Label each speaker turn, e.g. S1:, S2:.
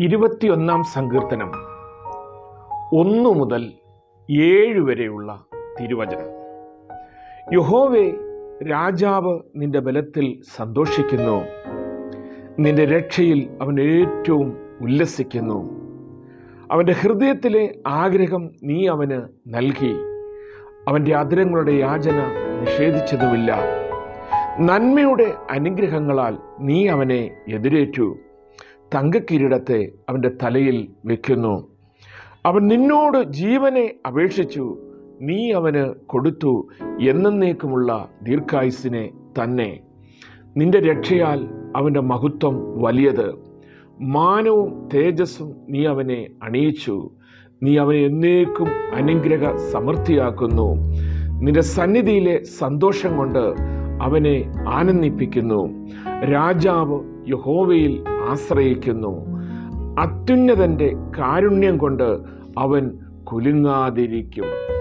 S1: ഇരുപത്തിയൊന്നാം സങ്കീർത്തനം. ഒന്നു മുതൽ ഏഴ് വരെയുള്ള തിരുവചനം. യഹോവേ രാജാവ് നിന്റെ ബലത്തിൽ സന്തോഷിക്കുന്നു. നിന്റെ രക്ഷയിൽ അവൻ ഏറ്റവും ഉല്ലസിക്കുന്നു. അവന്റെ ഹൃദയത്തിലെ ആഗ്രഹം നീ അവന് നൽകി. അവന്റെ അതിരങ്ങളുടെ യാചന നിഷേധിച്ചതുമില്ല. നന്മയുടെ അനുഗ്രഹങ്ങളാൽ നീ അവനെ എതിരേറ്റു. തങ്കക്കിരീടത്തെ അവന്റെ തലയിൽ വെക്കുന്നു. അവൻ നിന്നോട് ജീവനെ അപേക്ഷിച്ചു. നീ അവന് കൊടുത്തു എന്നേക്കുമുള്ള ദീർഘായുസിനെ തന്നെ. നിന്റെ രക്ഷയാൽ അവന്റെ മഹത്വം വലിയത്. മാനവും തേജസ്സും നീ അവനെ അണിയിച്ചു. നീ അവനെ എന്നേക്കും അനുഗ്രഹ സമൃദ്ധിയാക്കുന്നു. നിന്റെ സന്നിധിയിലെ സന്തോഷം കൊണ്ട് അവനെ ആനന്ദിപ്പിക്കുന്നു. രാജാവ് യഹോവയിൽ ആശ്രയിക്കുന്നു. അത്യുന്നതന്റെ കാരുണ്യം കൊണ്ട് അവൻ കുലുങ്ങാതിരിക്കും.